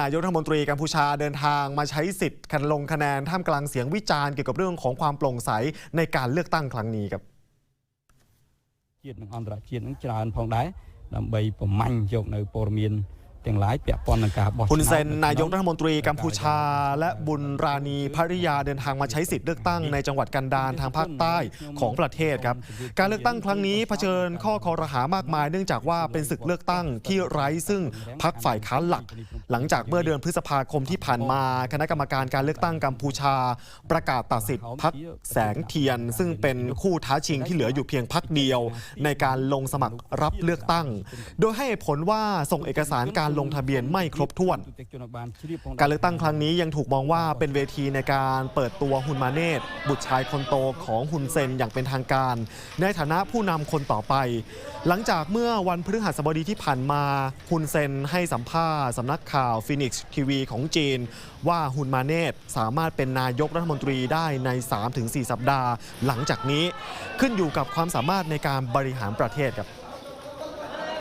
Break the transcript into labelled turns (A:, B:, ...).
A: นายกรัฐมนตรีกัมพูชาเดินทางมาใช้สิทธิ์คันลงคะแนนท่ามกลางเสียงวิจารณ์เกี่ยวกับเรื่องของความโปร่งใสในการเลือกตั้งครั้งนี้ครับ
B: ជាតិនិងអន្តរជាតិនឹងច្រើនផងដែរដើម្បីប្រមាញ់យកនៅព័ត៌មាន อย่างไយពាក់ព័ន្ធនឹងការបោះហ៊ុ
A: เซนนายกรัฐมนตรีกัมพูชา และบุญราณีภริยาเดินทางมาใช้สิทธิ์เลือกตั้งในจังหวัดกันดารทางภาคใต้ของประเทศครับ การเลือกตั้งครั้งนี้เผชิญข้อคอรหามากมาย เนื่องจากว่าเป็นศึกเลือกตั้งที่ไร้ซึ่งพักฝ่ายค้านหลัก หลังจากเมื่อเดือนพฤษภาคมที่ผ่านมาคณะกรรมการการเลือกตั้งกัมพูชา ประกาศตัดสิทธิ์พักแสงเทียน ซึ่งเป็นคู่ท้าชิงที่เหลืออยู่เพียงพักเดียว ในการลงสมัครรับเลือกตั้ง โดยให้ผลว่าส่งเอกสารการลงทะเบียนไม่ครบถ้วน การเลือกตั้งครั้งนี้ยังถูกมองว่าเป็นเวทีในการเปิดตัวฮุนมาเนตบุตรชายคนโตของฮุนเซนอย่างเป็นทางการ ในฐานะผู้นำคนต่อไป หลังจากเมื่อวันพฤหัสบดีที่ผ่านมาฮุนเซนให้สัมภาษณ์สำนักข่าวฟินิกซ์ทีวีของจีน ว่าฮุนมาเนตสามารถเป็นนายกรัฐมนตรีได้ใน 3-4 สัปดาห์ หลังจากนี้ขึ้นอยู่กับความสามารถในการบริหารประเทศครับ